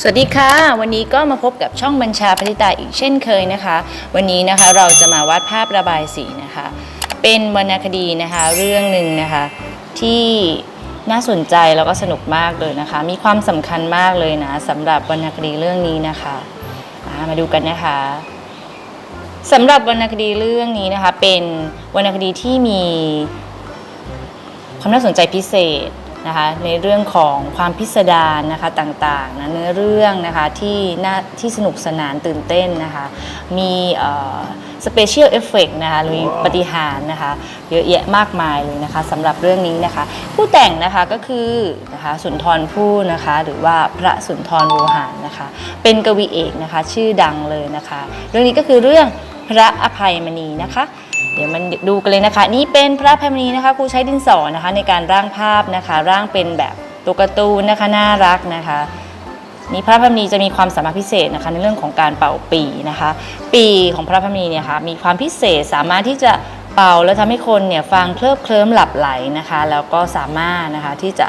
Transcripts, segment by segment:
สวัสดีค่ะ วันนี้ก็มาพบกับช่องบัญชาปริตาอีกเช่นเคยนะคะ วันนี้นะคะเราจะมาวาดภาพระบายสีนะคะ เป็นวรรณคดีนะคะเรื่องหนึ่งนะคะที่น่าสนใจแล้วก็สนุกมากเลยนะคะ มีความสำคัญมากเลยนะสำหรับวรรณคดีเรื่องนี้นะคะอ่ามาดูกันนะคะสำหรับวรรณคดีเรื่องนี้นะคะ เป็นวรรณคดีที่มีความน่าสนใจพิเศษ นะคะในเรื่องของความพิสดารนะคะต่างๆนะเนื้อเรื่องนะคะที่น่าที่สนุกสนานตื่นเต้นนะคะมีสเปเชียลเอฟเฟกนะคะหรือมีปฏิหารนะคะเยอะแยะมากมายเลยนะคะสำหรับเรื่องนี้นะคะ ผู้แต่งนะคะก็คือนะคะสุนทรภู่นะคะหรือว่าพระสุนทรโวหารนะคะ เป็นกวีเอกนะคะชื่อดังเลยนะคะ เรื่องนี้ก็คือเรื่องพระอภัยมณีนะคะ เดี๋ยวมันดูกันเลยนะคะ นี่เป็นพระพมณีนะคะครูใช้ดินสอนะคะ ในการร่างภาพนะคะ ร่างเป็นแบบตัวการ์ตูนนะคะน่ารักนะคะนี่พระพายมณีจะมีความสามารถพิเศษนะคะในเรื่องของการเป่าปีนะคะ ปีของพระพายมณีเนี่ยค่ะมีความพิเศษสามารถที่จะเป่าแล้วทำให้คนเนี่ยฟังเคลิบเคลิ้มหลับไหลนะคะ แล้วก็สามารถนะคะที่จะ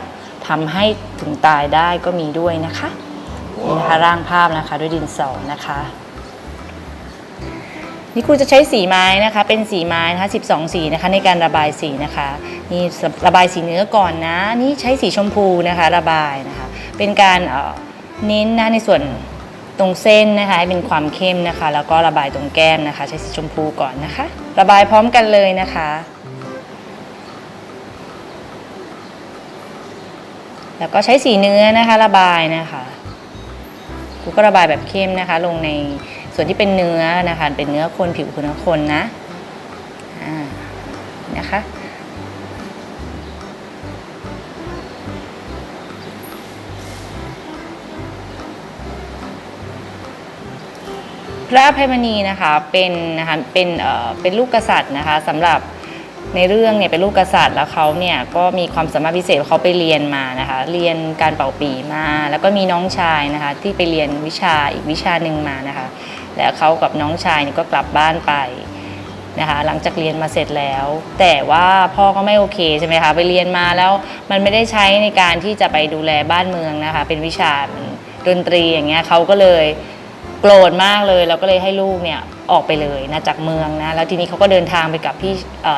ทำให้ถึงตายได้ก็มีด้วยนะคะนี่นะคะร่างภาพนะคะด้วยดินสอนะคะ นี่ครูจะใช้สีไม้นะคะ เป็นสีไม้นะคะ12 สีนะคะ ในการระบายสีนะคะ นี่ระบายสีเนื้อก่อนนะ นี่ใช้สีชมพูนะคะ ระบายนะคะ เป็นการเอ่อเน้นนะในส่วนตรงเส้นนะคะให้เป็นความเข้มนะคะ แล้วก็ระบายตรงแก้มนะคะ ใช้สีชมพูก่อนนะคะ ระบายพร้อมกันเลยนะคะ แล้วก็ใช้สีเนื้อนะคะ ระบายนะคะครูก็ระบายแบบเข้มนะคะ ลงใน ส่วนที่เป็นเนื้อนะคะเป็นเนื้อคนผิวเนื้อคนนะนะคะพระอภัยมณีนะคะเป็นนะคะเป็นเอ่อเป็นลูกกษัตริย์นะคะสำหรับในเรื่องเนี่ยเป็นลูกกษัตริย์แล้วเขาเนี่ยก็มีความสามารถพิเศษเขาไปเรียนมานะคะเรียนการเป่าปีมา แล้วก็มีน้องชายนะคะที่ไปเรียนวิชาอีกวิชาหนึ่งมานะคะ แล้วเขากับน้องชายเนี่ยก็กลับบ้านไปนะคะหลังจากเรียนมาเสร็จแล้ว แต่ว่าพ่อก็ไม่โอเคใช่ไหมคะไปเรียนมาแล้วมันไม่ได้ใช้ในการที่จะไปดูแลบ้านเมืองนะคะ เป็นวิชาดนตรีอย่างเงี้ยเขาก็เลยโกรธมากเลยแล้วก็เลยให้ลูกเนี่ยออกไปเลยนะจากเมืองนะแล้วทีนี้เขาก็เดินทางไปกับพี่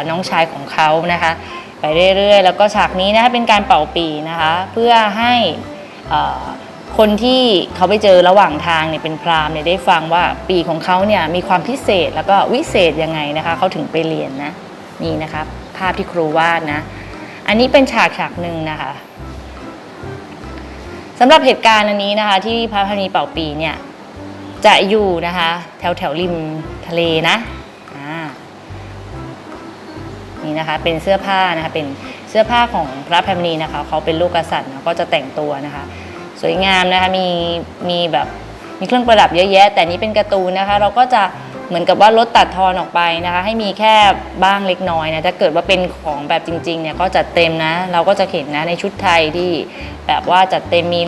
น้องชายของเขานะคะ ไปเรื่อยๆ แล้วก็ฉากนี้นะคะเป็นการเป่าปีนะคะ เพื่อให้อ่อ คนที่เขาไปเจอระหว่างทางเนี่ยเป็นพราหมณ์เนี่ยได้ฟังว่าปีของเขาเนี่ยมีความพิเศษแล้วก็วิเศษยังไงนะคะเขาถึงไปเรียนนะนี่นะคะภาพที่ครูวาดนะ อันนี้เป็นฉากฉากหนึ่งนะคะสำหรับเหตุการณ์อันนี้นะคะ ที่พระพณีเป่าปีเนี่ยจะอยู่นะคะ แถวแถวริมทะเลนะนี่นะคะเป็นเสื้อผ้านะคะเป็นเสื้อผ้าของพระแพมณีนะคะเขาเป็นลูกกษัตริย์นก็จะแต่งตัวนะคะ สวยงามนะคะมีมีแบบมีเครื่องประดับเยอะแยะ แต่นี้เป็นการ์ตูนนะคะ เราก็จะเหมือนกับว่าลดตัดทอนออกไปนะคะ ให้มีแค่บ้างเล็กน้อยนะถ้าเกิดว่าเป็นของแบบจริงๆเนี่ยก็จัดเต็มนะ เราก็จะเห็นนะในชุดไทยที่แบบว่าจัดเต็มมี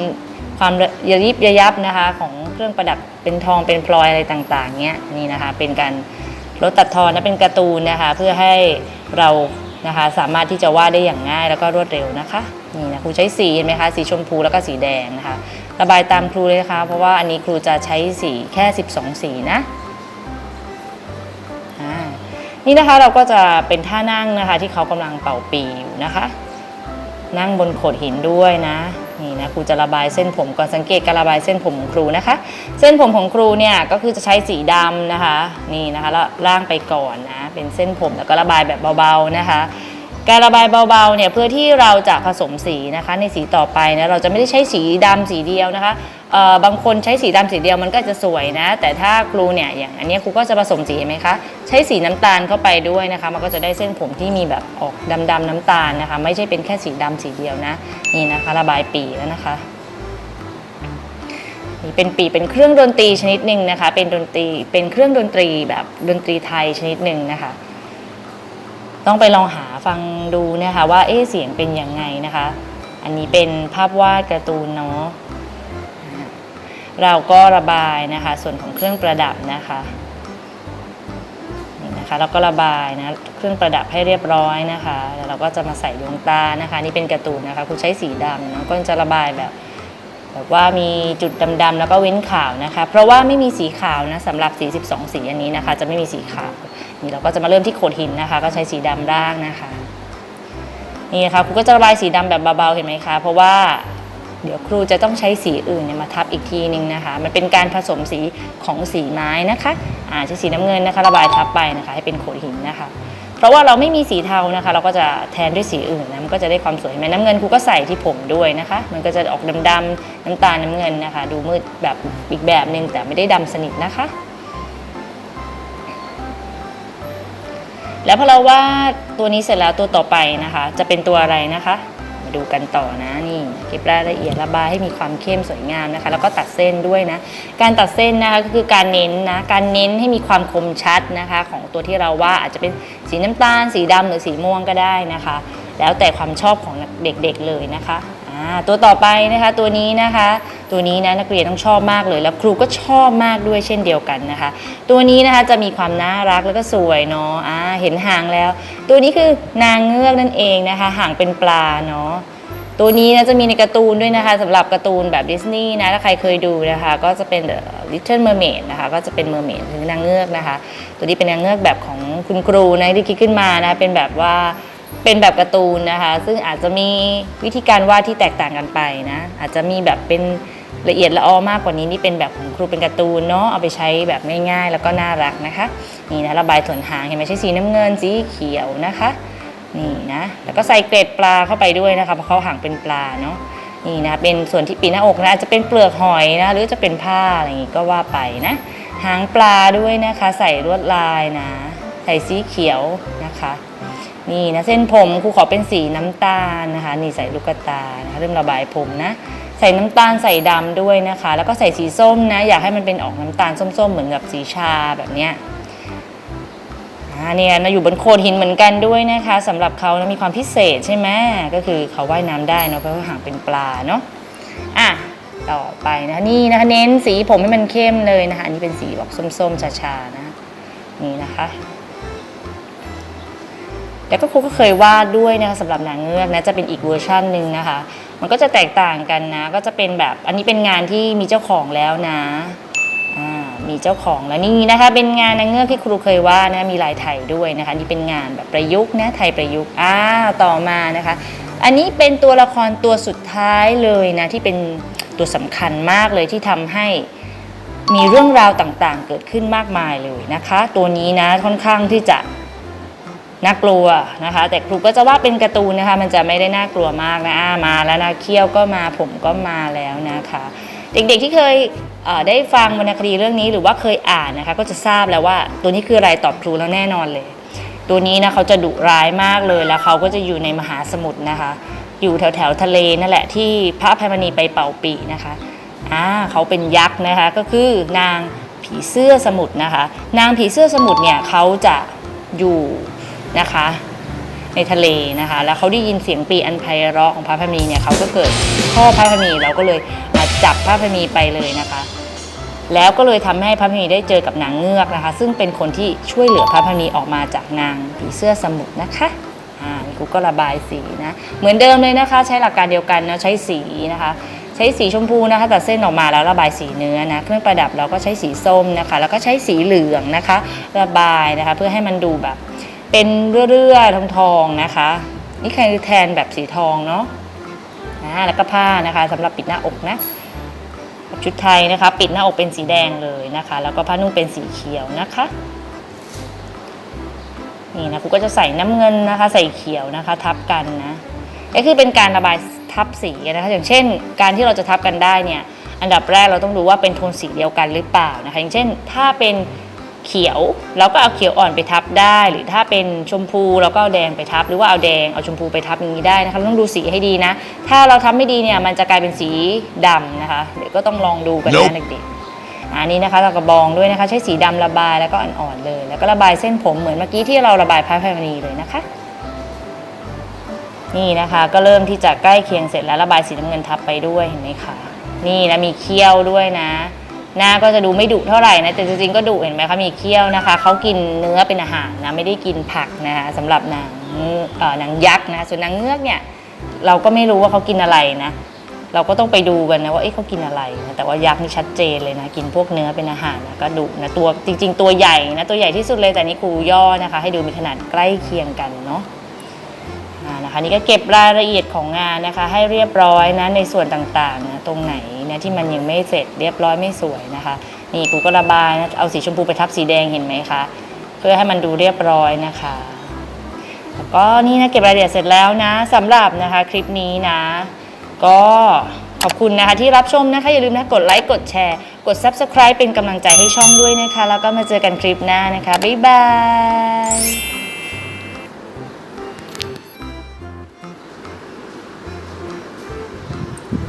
ความระยิบระยับนะคะ ของเครื่องประดับเป็นทองเป็นพลอยอะไรต่างๆเนี้ยนี่นะคะเป็นการลดตัดทอนนะเป็นการ์ตูนนะคะ เพื่อให้เรา นะคะ สามารถที่จะวาดได้อย่างง่ายแล้วก็รวดเร็วนะคะนี่นะครูใช้สีเห็นไหมคะสีชมพูแล้วก็สีแดงนะคะ ระบายตามครูเลยนะคะเพราะว่าอันนี้ครูจะใช้สีแค่ 12 สีนะนี่นะคะเราก็จะเป็นท่านั่งนะคะที่เขากำลังเป่าปีอยู่นะคะ นั่งบนโขดหินด้วยนะ นี่นะครูจะระบายเส้นผมก่อนสังเกตการระบายเส้นผมของครูนะคะ เส้นผมของครูเนี่ยก็คือจะใช้สีดำนะคะ นี่นะคะแล้วล่างไปก่อนนะเป็นเส้นผมแล้วก็ระบายแบบเบาๆนะคะ การระบายเบาๆเนี่ยเพื่อที่เราจะผสมสีนะคะ ในสีต่อไปนะเราจะไม่ได้ใช้สีดำสีเดียวนะคะ บางคนใช้สีดำสีเดียวมันก็จะสวยนะ แต่ถ้าครูเนี่ยอย่างอันนี้ครูก็จะผสมสีเห็นไหมคะ ใช้สีน้ำตาลเข้าไปด้วยนะคะ มันก็จะได้เส้นผมที่มีแบบออกดำๆน้ำตาลนะคะ ไม่ใช่เป็นแค่สีดำสีเดียวนะ นี่นะคะระบายปีแล้วนะคะนี่เป็นปีเป็นเครื่องดนตรีชนิดหนึ่งนะคะ เป็นดนตรีเป็นเครื่องดนตรีแบบดนตรีไทยชนิดหนึ่งนะคะ ต้องไปลองหาฟังดูนะคะว่าเอ๊เสียงเป็นยังไงนะคะ อันนี้เป็นภาพวาดการ์ตูนเนาะ เราก็ระบายนะคะส่วนของเครื่องประดับนะคะนี่นะคะเราก็ระบายนะเครื่องประดับให้เรียบร้อยนะคะแล้วเราก็จะมาใส่ดวงตานะคะ นี่เป็นการ์ตูนนะคะคุณใช้สีดำนะก็จะระบายแบบแบบว่ามีจุดดำๆแล้วก็เว้นขาวนะคะ เพราะว่าไม่มีสีขาวนะสำหรับสี12สีอันนี้นะคะ จะไม่มีสีขาว นี่เราก็จะมาเริ่มที่โขดหินนะคะ ก็ใช้สีดำร่างนะคะ นี่นะคะครูก็จะระบายสีดำแบบเบาๆเห็นไหมคะ เพราะว่า เดี๋ยวครูจะต้องใช้สีอื่นเนี่ยมาทับอีกทีนึงนะคะ มันเป็นการผสมสีของสีไม้นะคะอาใช้สีน้ำเงินนะคะ ระบายทับไปนะคะ ให้เป็นโขดหินนะคะ เพราะว่าเราไม่มีสีเทานะคะ เราก็จะแทนด้วยสีอื่นนะมันก็จะได้ความสวยเห็นไหมน้ำเงินครูก็ใส่ที่ผมด้วยนะคะ มันก็จะออกดำๆน้ำตาลน้ำเงินนะคะ ดูมืดแบบอีกแบบหนึ่งแต่ไม่ได้ดำสนิทนะคะ แล้วพอเราวาดตัวนี้เสร็จแล้วตัวต่อไปนะคะ จะเป็นตัวอะไรนะคะ มาดูกันต่อนะนี่เก็บรายละเอียดระบายให้มีความเข้มสวยงามนะคะ แล้วก็ตัดเส้นด้วยนะ การตัดเส้นนะคะก็คือการเน้นนะการเน้นให้มีความคมชัดนะคะ ของตัวที่เราว่าอาจจะเป็นสีน้ำตาล สีดำหรือสีม่วงก็ได้นะคะ แล้วแต่ความชอบของเด็กๆเลยนะคะ ตัวต่อไปนะคะตัวนี้นะคะ ตัวนี้นะนักเรียนต้องชอบมากเลย แล้วครูก็ชอบมากด้วยเช่นเดียวกันนะคะ ตัวนี้นะคะจะมีความน่ารักแล้วก็สวยเนาะอ่าเห็นหางแล้ว ตัวนี้คือนางเงือกนั่นเองนะคะหางเป็นปลาเนาะตัวนี้นะจะมีในการ์ตูนด้วยนะคะสำหรับการ์ตูนแบบดิสนีย์นะถ้าใครเคยดูนะคะ ก็จะเป็น The Little Mermaid นะคะก็จะเป็นเมอร์เมดหรือนางเงือกนะคะ ตัวนี้เป็นนางเงือกแบบของคุณครูนะที่คิดขึ้นมานะะเป็นแบบว่า เป็นแบบการ์ตูนนะคะ ซึ่งอาจจะมีวิธีการวาดที่แตกต่างกันไปนะ อาจจะมีแบบเป็นละเอียดละออมากกว่านี้นี่เป็นแบบของครูเป็นการ์ตูนเนาะเอาไปใช้แบบง่ายๆ แล้วก็น่ารักนะคะ นี่นะระบายส่วนหางเห็นไหมใช้สีน้ำเงินสีเขียวนะคะ นี่นะแล้วก็ใส่เกล็ดปลาเข้าไปด้วยนะคะเพราะเขาหางเป็นปลาเนาะนี่นะเป็นส่วนที่ปีหน้าอกนะอาจจะเป็นเปลือกหอยนะหรือจะเป็นผ้าอะไรอย่างงี้ก็ว่าไปนะ หางปลาด้วยนะคะ ใส่ลวดลายนะ ใส่สีเขียวนะคะ นี่นะเส้นผมครูขอเป็นสีน้ำตาลนะคะ นี่ใส่ลูกตานะคะเริ่มระบายผมนะ ใส่น้ำตาลใส่ดำด้วยนะคะ แล้วก็ใส่สีส้มนะ อยากให้มันเป็นออกน้ำตาลส้มๆ เหมือนกับสีชาแบบเนี้ยอ่าเนี่ยนะอยู่บนโขดหินเหมือนกันด้วยนะคะสำหรับเขานะมีความพิเศษใช่ไหมก็คือเขาว่ายน้ำได้เนาะเพราะว่าหางเป็นปลาเนาะอะต่อไปนะนี่นะคะเน้นสีผมให้มันเข้มเลยนะคะ อันนี้เป็นสีแบบส้มๆชาๆนะนี่นะคะ แล้วก็ครูก็เคยวาดด้วยนะคะสำหรับนางเงือกนะจะเป็นอีกเวอร์ชันหนึ่งนะคะ มันก็จะแตกต่างกันนะ ก็จะเป็นแบบอันนี้เป็นงานที่มีเจ้าของแล้วนะอ่ามีเจ้าของแล้วนี่นะคะเป็นงานนางเงือกที่ครูเคยวาดนะมีลายไทยด้วยนะคะนี่เป็นงานแบบประยุกต์นะไทยประยุกต์อ่าต่อมานะคะ อันนี้เป็นตัวละครตัวสุดท้ายเลยนะที่เป็นตัวสำคัญมากเลยที่ทำให้มีเรื่องราวต่างๆ เกิดขึ้นมากมายเลยนะคะ ตัวนี้นะค่อนข้างที่จะ น่ากลัวนะคะ แต่ครูก็จะว่าเป็นการ์ตูนนะคะ มันจะไม่ได้น่ากลัวมากนะอามาแล้วนะเขี้ยวก็มาผมก็มาแล้วนะคะ เด็กๆที่เคยเได้ฟังวรรณคดีเรื่องนี้หรือว่าเคยอ่านนะคะ ก็จะทราบแล้วว่าตัวนี้คืออะไรตอบครูแล้วแน่นอนเลย ตัวนี้นะเขาจะดุร้ายมากเลยแล้วเขาก็จะอยู่ในมหาสมุทรนะคะ อยู่แถวแถวๆทะเลนั่นแหละที่พระอภัยมณีไปเป่าปีนะคะอ่าเขาเป็นยักษ์นะคะก็คือนางผีเสื้อสมุทรนะคะ นางผีเสื้อสมุทรเนี่ยเขาจะอยู่ นะคะ ในทะเลนะคะ แล้วเขาได้ยินเสียงปีอันไพเราะของพระอภัยมณีเนี่ยเขาก็เกิดพ่อพระอภัยมณีเราก็เลยจับพระอภัยมณีไปเลยนะคะ แล้วก็เลยทำให้พระอภัยมณีได้เจอกับนางเงือกนะคะ ซึ่งเป็นคนที่ช่วยเหลือพระอภัยมณีออกมาจากนางผีเสื้อสมุทรนะคะอ่ากูก็ระบายสีนะเหมือนเดิมเลยนะคะ ใช้หลักการเดียวกันนะใช้สีนะคะใช้สีชมพูนะคะตัดเส้นออกมาแล้วระบายสีเนื้อนะเครื่องประดับเราก็ใช้สีส้มนะคะ แล้วก็ใช้สีเหลืองนะคะ ระบายนะคะ เพื่อให้มันดูแบบ เป็นเรื่อยๆทองๆนะคะ นี่คือแทนแบบสีทองเนาะนะแล้วก็ผ้านะคะสำหรับปิดหน้าอกนะชุดไทยนะคะ ปิดหน้าอกเป็นสีแดงเลยนะคะ แล้วก็ผ้านุ่งเป็นสีเขียวนะคะนี่นะครูก็จะใส่น้ำเงินนะคะ ใส่เขียวนะคะ ทับกันนะก็คือเป็นการระบายทับสีนะคะอย่างเช่น การที่เราจะทับกันได้เนี่ยอันดับแรกเราต้องดูว่าเป็นโทนสีเดียวกันหรือเปล่านะคะอย่างเช่น ถ้าเป็น เขียวเราก็เอาเขียวอ่อนไปทับได้ หรือถ้าเป็นชมพูเราก็เอาแดงไปทับ หรือว่าเอาแดงเอาชมพูไปทับอย่างนี้ได้นะคะเราต้องดูสีให้ดีนะ ถ้าเราทำไม่ดีเนี่ยมันจะกลายเป็นสีดำนะคะ เดี๋ยวก็ต้องลองดูกันนะเด็กๆอันนี้นะคะเรากระบองด้วยนะคะ ใช้สีดำระบายแล้วก็อ่อนๆเลย แล้วก็ระบายเส้นผมเหมือนเมื่อกี้ที่เราระบายพายไพมณีเลยนะคะนี่นะคะก็เริ่มที่จะใกล้เคียงเสร็จแล้วระบายสีน้ำเงินทับไปด้วยเห็นไหมคะนี่นะมีเขี้ยวด้วยนะ หน้าก็จะดูไม่ดุเท่าไหร่นะแต่จริงๆก็ดุเห็นไหมคะมีเขี้ยวนะคะเขากินเนื้อเป็นอาหารนะไม่ได้กินผักนะคะสำหรับนางเอ่อนางยักษ์นะส่วนนางเงือกเนี่ยเราก็ไม่รู้ว่าเขากินอะไรนะ เราก็ต้องไปดูกันนะว่าเอ๊ะเขากินอะไรนะแต่ว่ายักษ์นี่ชัดเจนเลยนะกินพวกเนื้อเป็นอาหารนะก็ดุนะตัวจริง ๆ ตัวใหญ่นะตัวใหญ่ที่สุดเลยแต่นี่ครูย่อนะคะ ให้ดูมีขนาดใกล้เคียงกันเนาะนะคะนี่ก็เก็บรายละเอียดของงานนะคะ ให้เรียบร้อยนะในส่วนต่างๆนะตรงไหน นะที่มันยังไม่เสร็จเรียบร้อยไม่สวยนะคะ นี่ครูก็ระบายนะเอาสีชมพูไปทับสีแดงเห็นไหมคะ เพื่อให้มันดูเรียบร้อยนะคะแล้วก็นี่นะเก็บรายละเอียดเสร็จแล้วนะสำหรับนะคะคลิปนี้นะ ก็ขอบคุณนะคะที่รับชมนะคะอย่าลืมนะกดไลค์กดแชร์กด Subscribe เป็นกำลังใจให้ช่องด้วยนะคะ แล้วก็มาเจอกันคลิปหน้านะคะ บ๊ายบาย